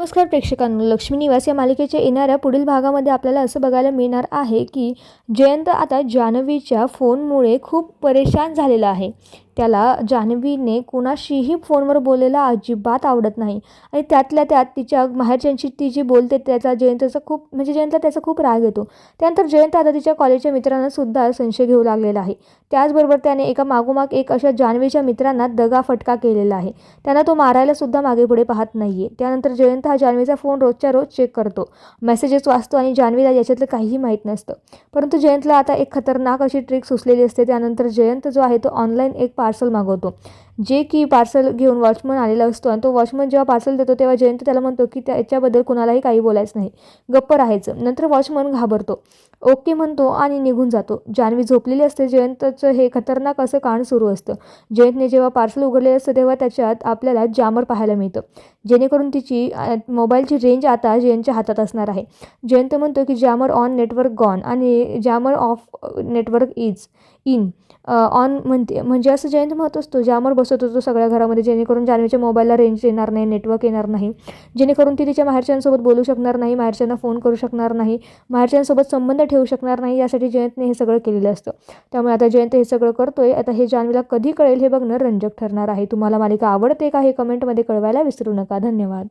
नमस्कार प्रेक्षकांनो लक्ष्मी निवास या मालिकेच्या येणाऱ्या पुढील भागामध्ये आपल्याला असं बघायला मिळणार आहे की जयंत आता जान्हवीच्या फोनमुळे खूप परेशान झालेला आहे. त्याला जान्हवीने कोणाशीही फोनवर बोलायला अजिबात आवडत नाही. आणि त्यातल्या त्यात तिच्या माहेरच्यांशी ती जी बोलते त्याचा जयंतचा खूप म्हणजे जयंतला त्याचा खूप राग येतो. त्यानंतर जयंत आता तिच्या कॉलेजच्या मित्रांना सुद्धा संशय घेऊ लागलेला आहे. त्याचबरोबर त्याने एका मागोमाग एक अशा जान्हवीच्या मित्रांना दगा फटका केलेला आहे. त्यांना तो मारायला सुद्धा मागे पुढे पाहत आहे त्यानंतर जयंत हा जान्हवीचा फोन रोजच्या रोज चेक करतो. मेसेजेस वाचतो आणि जान्हवीला याच्यातलं काहीही माहीत नसतं. परंतु जयंतला आता एक खतरनाक अशी ट्रिक सुचलेली असते. त्यानंतर जयंत जो आहे तो ऑनलाईन एक पार्सल मागवतो. जे की पार्सल घेऊन वॉचमन आलेला असतो आणि तो वॉचमन जेव्हा पार्सल देतो तेव्हा जयंत त्याला म्हणतो की त्याच्याबद्दल कुणालाही काही बोलायचं नाही. गप्प राहायचं. नंतर वॉचमन घाबरतो. ओके म्हणतो आणि निघून जातो. जान्हवी झोपलेली असते. जयंतचं हे खतरनाक असं कान सुरू असतं. जयंतने जेव्हा पार्सल उघडलेलं असतं तेव्हा त्याच्यात आपल्याला जामर पाहायला मिळतं. जेणेकरून तिची मोबाईलची रेंज आता जयंतच्या हातात असणार आहे. जयंत म्हणतो की जामर ऑन नेटवर्क गॉन आणि jammer off network is in on म्हणते म्हणजे असं जयंत म्हणत असतो जामर बसत होतो सगळ्या घरामध्ये जेणेकरून जान्हवीच्या मोबाईलला रेंज येणार नाही नेटवर्क येणार नाही. जेणेकरून ती तिच्या माहेरच्यांसोबत बोलू शकणार नाही माहेरच्यांना फोन करू शकणार नाही माहेरच्यांसोबत संबंध ठेवू शकणार नाही यासाठी जयंतने हे सगळं केलेलं असतं. त्यामुळे आता जयंत हे सगळं करतोय. आता हे जान्हवीला कधी कळेल हे बघणं रंजक ठरणार आहे. तुम्हाला मालिका आवडते का हे कमेंटमध्ये कळवायला विसरू नका. धन्यवाद.